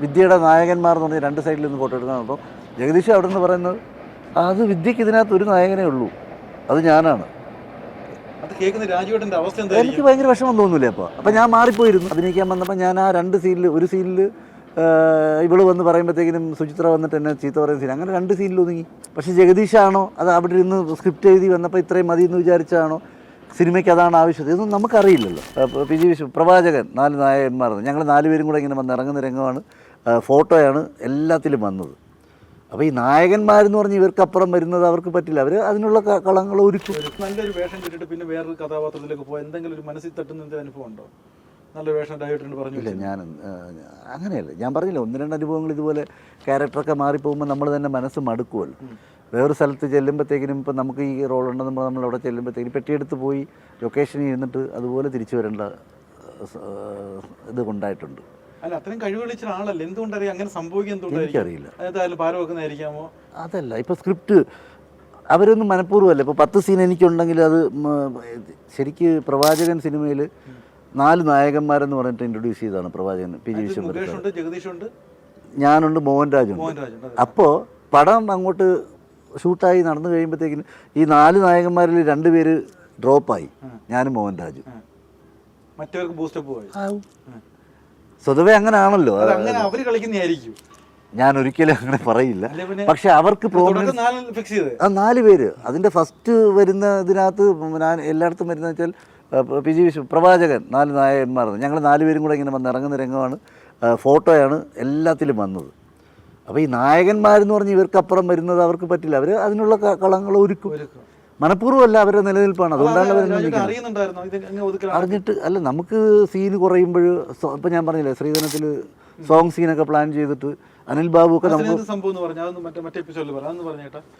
വിദ്യയുടെ നായകന്മാർ എന്ന് പറഞ്ഞാൽ രണ്ട് സൈഡിൽ നിന്ന് ഫോട്ടോ എടുക്കുന്നത് അപ്പോൾ ജഗദീഷ് അവിടെ നിന്ന് പറയുന്നത് അത് വിദ്യയ്ക്ക് ഇതിനകത്ത് ഒരു നായകനേ ഉള്ളൂ. അത് ഞാനാണ്. എനിക്ക് ഭയങ്കര വിഷമം തോന്നൂലേ അപ്പോൾ അപ്പം ഞാൻ മാറിപ്പോയിരുന്നു. അഭിനയിക്കാൻ വന്നപ്പോൾ ഞാൻ ആ രണ്ട് സീനിൽ ഒരു സീനിൽ ഇവൾ വന്ന് പറയുമ്പോഴത്തേക്കിനും സുചിത്ര വന്നിട്ട് എന്നെ ചീത്ത പറയുന്ന സീൻ. അങ്ങനെ രണ്ട് സീനിൽ ഒതുങ്ങി. പക്ഷേ ജഗദീഷാണോ? അത് അവിടെ ഇരുന്ന് സ്ക്രിപ്റ്റ് എഴുതി വന്നപ്പോൾ ഇത്രയും മതി എന്ന് വിചാരിച്ചാണോ? സിനിമയ്ക്ക് അതാണ് ആവശ്യം. ഇതൊന്നും നമുക്കറിയില്ലല്ലോ. P G. വിശ്വ പ്രവാചകൻ നാല് നായകന്മാർ. ഞങ്ങൾ നാലുപേരും കൂടെ ഇങ്ങനെ വന്ന് ഇറങ്ങുന്ന രംഗമാണ് ഫോട്ടോയാണ് എല്ലാത്തിലും വന്നത്. അപ്പോൾ ഈ നായകന്മാരെന്ന് പറഞ്ഞ് ഇവർക്കപ്പുറം വരുന്നത് അവർക്ക് പറ്റില്ല. അവർ അതിനുള്ള കളങ്ങൾ ഒരുക്കും. നല്ലൊരു വേഷം കിട്ടിയിട്ട് പിന്നെ വേറൊരു കഥാപാത്രത്തിലേക്ക് പോയി എന്തെങ്കിലും ഒരു മനസ്സിൽ തട്ടുന്ന അനുഭവം ഉണ്ടോ? നല്ല വേഷം ഡയറക്ടറിന് പറഞ്ഞില്ല ഞാൻ അങ്ങനെയല്ല. ഞാൻ പറഞ്ഞില്ല ഒന്ന് രണ്ട് അനുഭവങ്ങൾ ഇതുപോലെ ക്യാരക്ടറൊക്കെ മാറിപ്പോകുമ്പോൾ നമ്മൾ തന്നെ മനസ്സ് മടുക്കുമല്ലോ വേറൊരു സ്ഥലത്ത് ചെല്ലുമ്പോഴത്തേക്കിനും ഇപ്പം നമുക്ക് ഈ റോൾ ഉണ്ടെന്ന് നമ്മൾ അവിടെ ചെല്ലുമ്പോഴത്തേക്കും പെട്ടിയെടുത്ത് പോയി ലൊക്കേഷനിൽ ഇരുന്നിട്ട് അതുപോലെ തിരിച്ചു വരേണ്ട ഇത് ഉണ്ടായിട്ടുണ്ട് അല്ല അത്രയും കഴിവുകളിച്ച ആളല്ലേ എന്തുകൊണ്ടറിയാം? അങ്ങനെ സംഭവിക്കാൻ എനിക്കറിയില്ല. അതായത് പാര വെക്കുന്നതായിരിക്കാമോ അതല്ല ഇപ്പൊ സ്ക്രിപ്റ്റ് അവരൊന്നും മനഃപൂർവമല്ല. ഇപ്പോൾ പത്ത് സീൻ എനിക്കുണ്ടെങ്കിൽ അത് ശരിക്ക് പ്രവാചകൻ സിനിമയിൽ നാല് നായകന്മാരെന്ന് പറഞ്ഞിട്ട് ഇൻട്രൊഡ്യൂസ് ചെയ്തതാണ് പ്രവാചകൻ പി ജി വിശ്വംഭരൻ ഞാനുണ്ട് മോഹൻരാജുണ്ട്. അപ്പോൾ പടം അങ്ങോട്ട് ഷൂട്ടായി നടന്നു കഴിയുമ്പോഴത്തേക്കിന് ഈ നാല് നായകന്മാരിൽ രണ്ടുപേര് ഡ്രോപ്പായി. ഞാനും മോഹൻരാജും. മറ്റവർക്ക് ബൂസ്റ്റപ്പ് പോയി. സ്വതവേ അങ്ങനെയാണല്ലോ അത് അങ്ങനെ അവർ കളിക്കുന്നതായിരിക്കും. ഞാൻ ഒരിക്കലും അങ്ങനെ പറയില്ല. പക്ഷെ അവർക്ക് ആ നാല് പേര്. അതിന്റെ ഫസ്റ്റ് വരുന്ന ഇതിനകത്ത് ഞാൻ എല്ലായിടത്തും വരുന്ന വെച്ചാൽ പി ജി വിശ്വ പ്രവാചകൻ നാല് നായകന്മാർ ഞങ്ങൾ നാല് പേരും കൂടെ ഇങ്ങനെ വന്ന് ഇറങ്ങുന്ന രംഗമാണ്. ഫോട്ടോയാണ് എല്ലാത്തിലും വന്നത്. അപ്പോൾ ഈ നായകന്മാരെന്ന് പറഞ്ഞ് ഇവർക്കപ്പുറം വരുന്നത് അവർക്ക് പറ്റില്ല. അവർ അതിനുള്ള കളങ്ങൾ ഒരുക്കും. മനഃപൂർവമല്ല അവരുടെ നിലനിൽപ്പാണ്. അതുകൊണ്ടാണ് അവർ അറിഞ്ഞിട്ട് അല്ല നമുക്ക് സീന് കുറയുമ്പോൾ ഇപ്പം ഞാൻ പറഞ്ഞില്ലേ ശ്രീധനത്തിൽ സോങ് സീനൊക്കെ പ്ലാൻ ചെയ്തിട്ട് അനിൽ ബാബു ഒക്കെ നമുക്ക്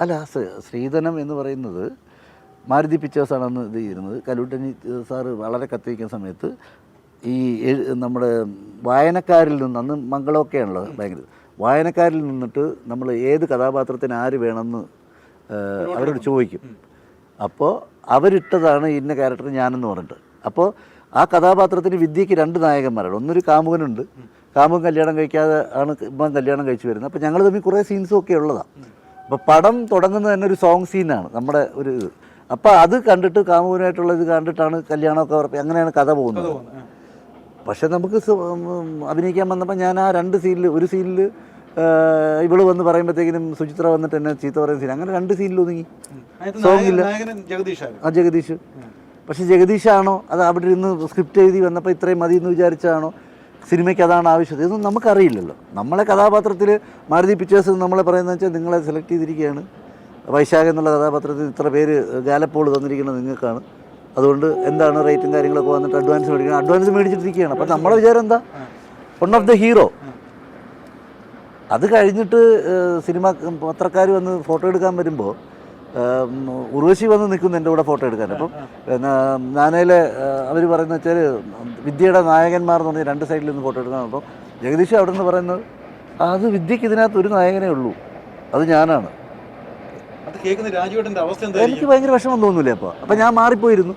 അല്ല ശ്രീ- ശ്രീധനം എന്ന് പറയുന്നത് മാരുതി പിക്ചേഴ്സാണ് അന്ന് ഇത് ചെയ്യുന്നത്. കലൂട്ടനി സാറ് വളരെ കത്തിരിക്കുന്ന സമയത്ത് ഈ നമ്മുടെ വായനക്കാരിൽ നിന്ന് അന്ന് മംഗളമൊക്കെയാണല്ലോ ഭയങ്കര വായനക്കാരിൽ നിന്നിട്ട് നമ്മൾ ഏത് കഥാപാത്രത്തിന് ആര് വേണമെന്ന് അവരോട് ചോദിക്കും. അപ്പോൾ അവരിട്ടതാണ് ഇന്ന ക്യാരക്ടർ ഞാനെന്ന് പറഞ്ഞിട്ട്. അപ്പോൾ ആ കഥാപാത്രത്തിന് വിദ്യയ്ക്ക് രണ്ട് നായകന്മാരാണ് ഒന്നൊരു കാമുകനുണ്ട്. കാമുകൻ കല്യാണം കഴിക്കാതെ ആണ് ഇപ്പം കല്യാണം കഴിച്ചു വരുന്നത്. അപ്പോൾ ഞങ്ങൾ തമ്മിൽ കുറേ സീൻസും ഒക്കെ ഉള്ളതാണ് അപ്പോൾ പടം തുടങ്ങുന്നത് തന്നെ ഒരു സോങ് സീനാണ് നമ്മുടെ ഒരു ഇത്. അപ്പോൾ അത് കണ്ടിട്ട് കാമുകനായിട്ടുള്ള ഇത് കണ്ടിട്ടാണ് കല്യാണമൊക്കെ ഉറപ്പ്. അങ്ങനെയാണ് കഥ പോകുന്നത്. പക്ഷെ നമുക്ക് അഭിനയിക്കാൻ വന്നപ്പോൾ ഞാൻ ആ രണ്ട് സീനിൽ ഒരു സീനിൽ ഇവൾ വന്ന് പറയുമ്പോഴത്തേക്കിനും സുചിത്ര വന്നിട്ട് എന്നെ ചീത്ത പറയുന്ന സീൻ അങ്ങനെ രണ്ട് സീനിൽ ഒതുങ്ങി. സോങ്ങില്ല ആ ജഗദീഷ്. പക്ഷെ ജഗദീഷാണോ? അത് അവിടെ ഇരുന്ന് സ്ക്രിപ്റ്റ് എഴുതി വന്നപ്പോൾ ഇത്രയും മതി എന്ന് വിചാരിച്ചാണോ? സിനിമയ്ക്ക് അതാണ് ആവശ്യം. ഇതൊന്നും നമുക്കറിയില്ലല്ലോ. നമ്മളെ കഥാപാത്രത്തിൽ മാരുതി പിക്ചേഴ്സ് നമ്മളെ പറയുന്നത് വെച്ചാൽ നിങ്ങളെ സെലക്ട് ചെയ്തിരിക്കുകയാണ്. വൈശാഖ എന്നുള്ള കഥാപാത്രത്തിൽ ഇത്ര പേര് ഗാലപ്പോൾ തന്നിരിക്കുന്നത് നിങ്ങൾക്കാണ്. അതുകൊണ്ട് എന്താണ് റേറ്റും കാര്യങ്ങളൊക്കെ വന്നിട്ട് അഡ്വാൻസ് മേടിക്കണം. അഡ്വാൻസ് മേടിച്ചിട്ടിരിക്കുകയാണ്. അപ്പം നമ്മുടെ വിചാരം എന്താ? വൺ ഓഫ് ദ ഹീറോ അത് കഴിഞ്ഞിട്ട് സിനിമ പത്രക്കാർ വന്ന് ഫോട്ടോ എടുക്കാൻ വരുമ്പോൾ ഉർവശി വന്ന് നിൽക്കുന്നു എന്റെ കൂടെ ഫോട്ടോ എടുക്കാൻ. അപ്പം നാനയിലെ അവർ പറയുന്നത് വെച്ചാൽ വിദ്യയുടെ നായകന്മാർ എന്ന് പറഞ്ഞാൽ രണ്ട് സൈഡിൽ നിന്ന് ഫോട്ടോ എടുക്കാൻ അപ്പം ജഗദീഷ് അവിടെ നിന്ന് പറയുന്നത് അത് വിദ്യക്ക് ഇതിനകത്ത് ഒരു നായകനേ ഉള്ളൂ. അത് ഞാനാണ്. എനിക്ക് ഭയങ്കര വിഷമം തോന്നില്ലേ അപ്പോൾ അപ്പം ഞാൻ മാറിപ്പോയിരുന്നു.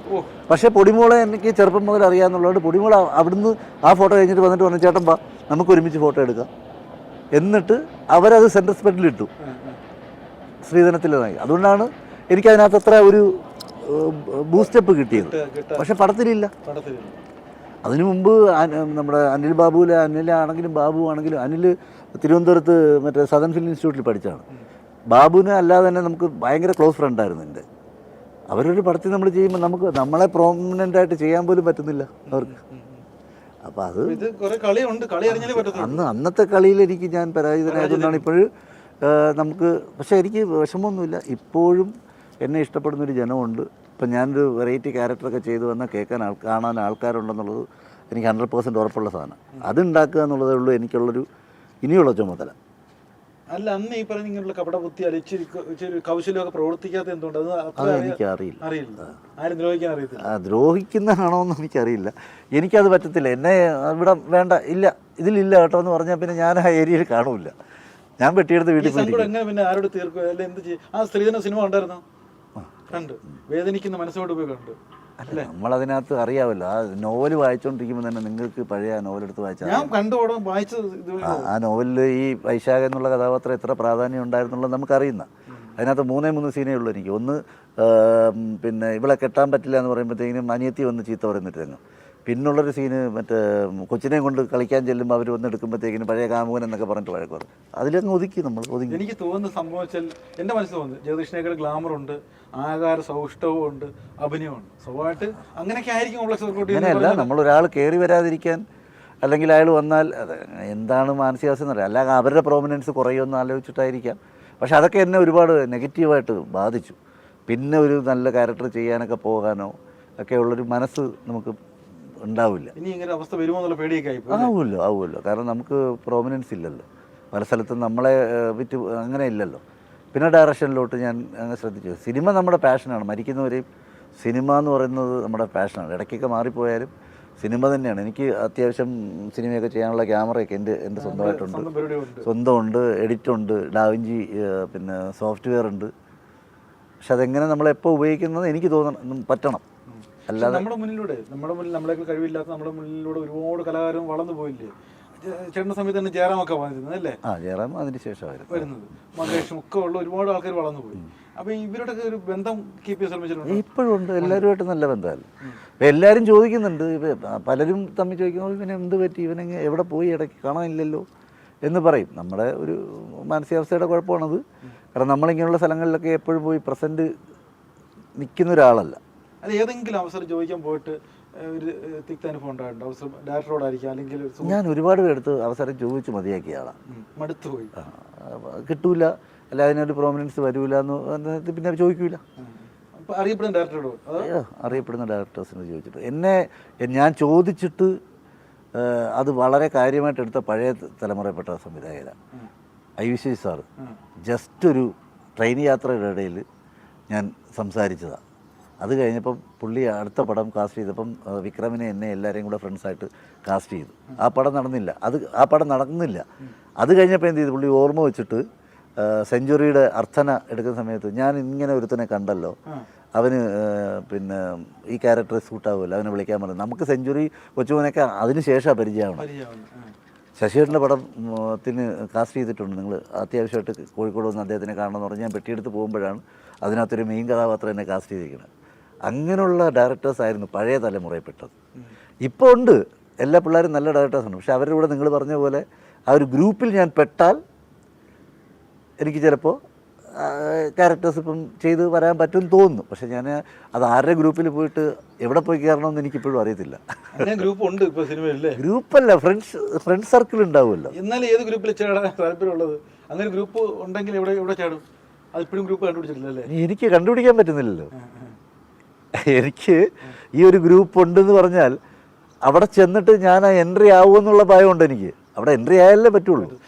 പക്ഷേ പൊടിമോളെ എനിക്ക് ചെറുപ്പം മുതൽ അറിയാമെന്നുള്ളതുകൊണ്ട് പൊടിമോളെ അവിടുന്ന് ആ ഫോട്ടോ കഴിഞ്ഞിട്ട് വന്നിട്ട് പറഞ്ഞു ചേട്ടൻ നമുക്ക് ഒരുമിച്ച് ഫോട്ടോ എടുക്കാം. എന്നിട്ട് അവരത് സെൻട്രൽ സ്പെഡിലിട്ടു ഇട്ടു. ശ്രീധനത്തിലേതായി അതുകൊണ്ടാണ് എനിക്ക് അതിനകത്ത് അത്ര ഒരു ബൂസ്റ്റപ്പ് കിട്ടിയത്. കിട്ട- കിട്ട- പക്ഷെ പടത്തിലില്ല. പടത്തിൽ. അതിനു മുമ്പ് നമ്മുടെ അനിൽ ബാബുവിലെ അനിലാണെങ്കിലും ബാബു ആണെങ്കിലും അനിൽ തിരുവനന്തപുരത്ത് മറ്റേ സദൻ ഫിലിം ഇൻസ്റ്റിറ്റ്യൂട്ടിൽ പഠിച്ചാണ്. ബാബുവിനെ അല്ലാതെ തന്നെ നമുക്ക് ഭയങ്കര ക്ലോസ് ഫ്രണ്ടായിരുന്നു എന്റെ. അവരൊരു പടത്തിൽ നമ്മൾ ചെയ്യുമ്പോൾ നമുക്ക് നമ്മളെ പ്രോമിനന്റ് ആയിട്ട് ചെയ്യാൻ പോലും പറ്റുന്നില്ല അവർക്ക്. അപ്പോൾ അത് അന്ന് അന്നത്തെ കളിയിൽ എനിക്ക് ഞാൻ പരാജിതനായതുകൊണ്ടാണ് ഇപ്പോൾ നമുക്ക് പക്ഷേ എനിക്ക് വിഷമമൊന്നുമില്ല. ഇപ്പോഴും എന്നെ ഇഷ്ടപ്പെടുന്നൊരു ജനമുണ്ട്. ഇപ്പം ഞാനൊരു വെറൈറ്റി ക്യാരക്ടറൊക്കെ ചെയ്തു വന്നാൽ കേൾക്കാൻ ആൾ കാണാൻ ആൾക്കാരുണ്ടെന്നുള്ളത് എനിക്ക് ഹൺഡ്രഡ് പേഴ്സന്റ് ഉറപ്പുള്ള സാധനം. അതുണ്ടാക്കുക എന്നുള്ളതേ ഉള്ളൂ എനിക്കുള്ളൊരു ഇനിയുള്ള ചുമതല. അല്ല അന്ന് ഈ പറഞ്ഞ ഇങ്ങനെയുള്ള കപട ബുദ്ധി ഇച്ചിരി കൗശലമൊക്കെ പ്രവർത്തിക്കാത്ത എന്തുകൊണ്ട് അത് എനിക്ക് അറിയില്ല. അറിയില്ല. ആരും ദ്രോഹിക്കാൻ അറിയത്തില്ല. ആ, ദ്രോഹിക്കുന്നതാണോ എന്ന് എനിക്കറിയില്ല. എനിക്കത് പറ്റത്തില്ല. എന്നെ ഇവിടെ വേണ്ട ഇല്ല ഇതിലില്ല കേട്ടോ എന്ന് പറഞ്ഞാൽ പിന്നെ ഞാൻ ആ ഏരിയയിൽ കാണൂല ഞാൻ വെട്ടിയെടുത്ത് വീട്ടിൽ എങ്ങനെ പിന്നെ ആരോട് തീർക്കുക അല്ലെ എന്ത് ചെയ്യും? ആ സ്ത്രീധന സിനിമ ഉണ്ടായിരുന്നു കണ്ട്. വേദനിക്കുന്ന മനസ്സോട് പോയി കണ്ട്. അല്ല? നമ്മളതിനകത്ത് അറിയാമല്ലോ ആ നോവൽ വായിച്ചുകൊണ്ടിരിക്കുമ്പോൾ തന്നെ നിങ്ങൾക്ക് പഴയ നോവൽ എടുത്ത് വായിച്ചാൽ ഞാൻ കണ്ടു പടം വായിച്ചത് ആ- നോവലിൽ നോവലിൽ ഈ വൈശാഖ എന്നുള്ള കഥാപാത്രം എത്ര പ്രാധാന്യം ഉണ്ടായിരുന്നുള്ളത് നമുക്കറിയുന്ന. അതിനകത്ത് മൂന്നേ മൂന്ന് സീനേ ഉള്ളൂ എനിക്ക്. ഒന്ന് പിന്നെ ഇവളെ കെട്ടാൻ പറ്റില്ല എന്ന് പറയുമ്പോഴത്തേക്കിനും അനിയത്തി വന്ന് ചീത്ത പറയുന്നിട്ട് രംഗം. പിന്നുള്ളൊരു സീന് മറ്റേ കൊച്ചിനെ കൊണ്ട് കളിക്കാൻ ചെല്ലുമ്പോൾ അവർ വന്ന് എടുക്കുമ്പോഴത്തേക്കിനും പഴയ കാമുകൻ എന്നൊക്കെ പറഞ്ഞിട്ട് വഴക്ക് പറയും അതിലങ്ങ് ഒതുക്കി നമ്മൾ ഒതുങ്ങി. എനിക്ക് തോന്നുന്ന സംഭവം വെച്ചാൽ എന്റെ മനസ്സിൽ തോന്നുന്നു ജഗദീഷിനേക്കാൾ ഗ്ലാമർ ഉണ്ട് ആകാര സൗഷ്ടവും ഉണ്ട് അഭിനയമുണ്ട് സ്വഭാവമായിട്ട് അങ്ങനെയൊക്കെ ആയിരിക്കും കോംപ്ലക്സ് വർക്കൗട്ട് അങ്ങനെയല്ല നമ്മൾ ഒരാൾ കയറി വരാതിരിക്കാൻ അല്ലെങ്കിൽ അയാൾ വന്നാൽ എന്താണ് മാനസികാവസ്ഥ എന്നറിയാം. അല്ല അവരുടെ പ്രോമിനൻസ് കുറയുമെന്ന് ആലോചിച്ചിട്ടായിരിക്കാം. പക്ഷെ അതൊക്കെ എന്നെ ഒരുപാട് നെഗറ്റീവായിട്ട് ബാധിച്ചു. പിന്നെ ഒരു നല്ല ക്യാരക്ടർ ചെയ്യാനൊക്കെ പോകാനോ ഒക്കെയുള്ളൊരു മനസ്സ് നമുക്ക് ഉണ്ടാവില്ല. ഇനി ഇങ്ങനെ അവസ്ഥ വരുമോ പേടിയൊക്കെ ആവുമല്ലോ ആവുമല്ലോ. കാരണം നമുക്ക് പ്രോമിനൻസ് ഇല്ലല്ലോ. പല സ്ഥലത്തും നമ്മളെ വിറ്റ് അങ്ങനെ ഇല്ലല്ലോ. പിന്നെ ഡയറക്ഷനിലോട്ട് ഞാൻ അങ്ങനെ ശ്രദ്ധിച്ചു. സിനിമ നമ്മുടെ പാഷനാണ് മരിക്കുന്നവരെയും സിനിമ എന്ന് പറയുന്നത് നമ്മുടെ പാഷനാണ് ഇടയ്ക്കൊക്കെ മാറിപ്പോയാലും സിനിമ തന്നെയാണ്. എനിക്ക് അത്യാവശ്യം സിനിമയൊക്കെ ചെയ്യാനുള്ള ക്യാമറയൊക്കെ എന്റെ എന്റെ സ്വന്തമായിട്ടുണ്ട്. സ്വന്തമുണ്ട് എഡിറ്റുണ്ട് ഡാവിഞ്ചി പിന്നെ സോഫ്റ്റ്വെയർ ഉണ്ട് പക്ഷെ അതെങ്ങനെ നമ്മളെപ്പോൾ ഉപയോഗിക്കുന്നത് എനിക്ക് തോന്നണം പറ്റണം. പക്ഷെ നമ്മുടെ മുന്നിലൂടെ നമ്മുടെ മുന്നിൽ നമ്മളെക്കാൾ കഴിവില്ലാത്ത നമ്മുടെ മുന്നിലൂടെ ഒരുപാട് കലാകാരൻ വളർന്നു പോയില്ലേ? ചേട്ടന്റെ സമയത്ത് തന്നെ ജയറാമൊക്കെ വന്നിരുന്നത് അല്ലേ? ആ ജയറാം അതിന് ശേഷമായിരുന്നു വരുന്നത്. മഹേഷും ഒക്കെ ഉള്ള ഒരുപാട് ആൾക്കാർ വളർന്നു പോയി. അപ്പൊ ഇവരുടെ ഒരു ബന്ധം കീപ്പ് ചെയ്യാൻ ശ്രമിച്ചിട്ടുണ്ട് ഇപ്പോഴും ഉണ്ട്. എല്ലാവരുമായിട്ട് നല്ല ബന്ധമല്ല. ഇപ്പം എല്ലാവരും ചോദിക്കുന്നുണ്ട് പലരും തമ്മിൽ ചോദിക്കുമ്പോൾ ഇവനെ എന്ത് പറ്റി? ഇവനെ എവിടെ പോയി? ഇടയ്ക്ക് കാണാനില്ലല്ലോ? എന്ന് പറയും. നമ്മുടെ ഒരു മാനസികാവസ്ഥയുടെ കുഴപ്പമാണത്. കാരണം നമ്മളിങ്ങനെയുള്ള സ്ഥലങ്ങളിലൊക്കെ എപ്പോഴും പോയി പ്രസന്റ് നിൽക്കുന്ന ഒരാളല്ല. അല്ല ഏതെങ്കിലും അവസരം ചോദിക്കാൻ പോയിട്ട് ഒരു തിക്ത അനുഭവം ഉണ്ടായിട്ടുണ്ട് അവസരം ഡയറക്ടറോടായിരിക്കും അല്ലെങ്കിൽ ഞാൻ ഒരുപാട് പേരെടുത്ത് അവസരം ചോദിച്ച് മതിയാക്കിയ ആളാണ് മടുത്തു പോയി. കിട്ടൂല അല്ല അതിനൊരു പ്രോമിനൻസ് വരൂല എന്ന് പിന്നെ ചോദിക്കൂല. അറിയപ്പെടുന്ന ഡയറക്ടറോട് അറിയപ്പെടുന്ന ഡയറക്ടേഴ്സിനോട് ചോദിച്ചിട്ട്. എന്നെ ഞാൻ ചോദിച്ചിട്ട് അത് വളരെ കാര്യമായിട്ട് എടുത്ത പഴയ തലമുറയിൽപ്പെട്ട സംവിധായകരാണ്. I V Sasi sir. Just ഒരു ട്രെയിൻ യാത്രയുടെ ഇടയിൽ ഞാൻ സംസാരിച്ചതാണ് അത് കഴിഞ്ഞപ്പം പുള്ളി അടുത്ത പടം കാസ്റ്റ് ചെയ്തപ്പം വിക്രമിനെ എന്നെ എല്ലാവരെയും കൂടെ ഫ്രണ്ട്സായിട്ട് കാസ്റ്റ് ചെയ്തു. ആ പടം നടന്നില്ല. അത് ആ പടം നടന്നില്ല. അത് കഴിഞ്ഞപ്പോൾ എന്ത് ചെയ്തു? പുള്ളി ഓർമ്മ വെച്ചിട്ട് സെഞ്ചുറിയുടെ അർത്ഥന എടുക്കുന്ന സമയത്ത് ഞാൻ ഇങ്ങനെ ഒരുത്തനെ കണ്ടല്ലോ. അവന് പിന്നെ ഈ ക്യാരക്ടർ സൂട്ടാവുമല്ലോ അവനെ വിളിക്കാൻ പറഞ്ഞു. നമുക്ക് സെഞ്ചുറി കൊച്ചുമോനൊക്കെ അതിന് ശേഷമാണ് പരിചയമാണ്. ശശിയേട്ടന്റെ പടം ത്തിന് കാസ്റ്റ് ചെയ്തിട്ടുണ്ട്. നിങ്ങൾ അത്യാവശ്യമായിട്ട് കോഴിക്കോട് വന്ന് അദ്ദേഹത്തിനെ കാണണമെന്ന് പറഞ്ഞ് ഞാൻ പെട്ടിയെടുത്ത് പോകുമ്പോഴാണ് അതിനകത്തൊരു മെയിൻ കഥാപാത്രം എന്നെ കാസ്റ്റ് ചെയ്തിരിക്കുന്നത്. അങ്ങനെയുള്ള ഡയറക്ടേഴ്സ് ആയിരുന്നു പഴയ തലമുറയിൽപ്പെട്ടത്. ഇപ്പോൾ ഉണ്ട്. എല്ലാ പിള്ളേരും നല്ല ഡയറക്ടേഴ്സാണ് പക്ഷെ അവരുടെ കൂടെ നിങ്ങൾ പറഞ്ഞ പോലെ ആ ഒരു ഗ്രൂപ്പിൽ ഞാൻ പെട്ടാൽ എനിക്ക് ചിലപ്പോൾ ക്യാരക്ടേഴ്സ് ഇപ്പം ചെയ്ത് വരാൻ പറ്റും തോന്നുന്നു. പക്ഷെ ഞാൻ അത് ആരുടെ ഗ്രൂപ്പിൽ പോയിട്ട് എവിടെ പോയി കയറണമെന്ന് എനിക്കിപ്പോഴും അറിയത്തില്ല. ഗ്രൂപ്പ് ഉണ്ട് ഇപ്പോൾ സിനിമയിലല്ലേ ഗ്രൂപ്പല്ല ഫ്രണ്ട്സ് ഫ്രണ്ട് സർക്കിൾ ഉണ്ടാവുമല്ലോ. എന്നാൽ ഏത് ഗ്രൂപ്പിൽ ചേടാൻ താല്പര്യമുള്ളത്? അങ്ങനെ ഗ്രൂപ്പ് ഉണ്ടെങ്കിൽ എവിടെ എവിടെ ചേടും അത് ഇപ്പോഴും ഗ്രൂപ്പ് കണ്ടുപിടിച്ചിട്ടില്ല അല്ലേ എനിക്ക് കണ്ടുപിടിക്കാൻ പറ്റുന്നില്ലല്ലോ. എനിക്ക് ഈ ഒരു ഗ്രൂപ്പ് ഉണ്ടെന്ന് പറഞ്ഞാൽ അവിടെ ചെന്നിട്ട് ഞാൻ ആ എൻട്രി ആവുമെന്നുള്ള ഭയമുണ്ട് എനിക്ക്. അവിടെ എൻട്രി ആയാലേ പറ്റുള്ളൂ.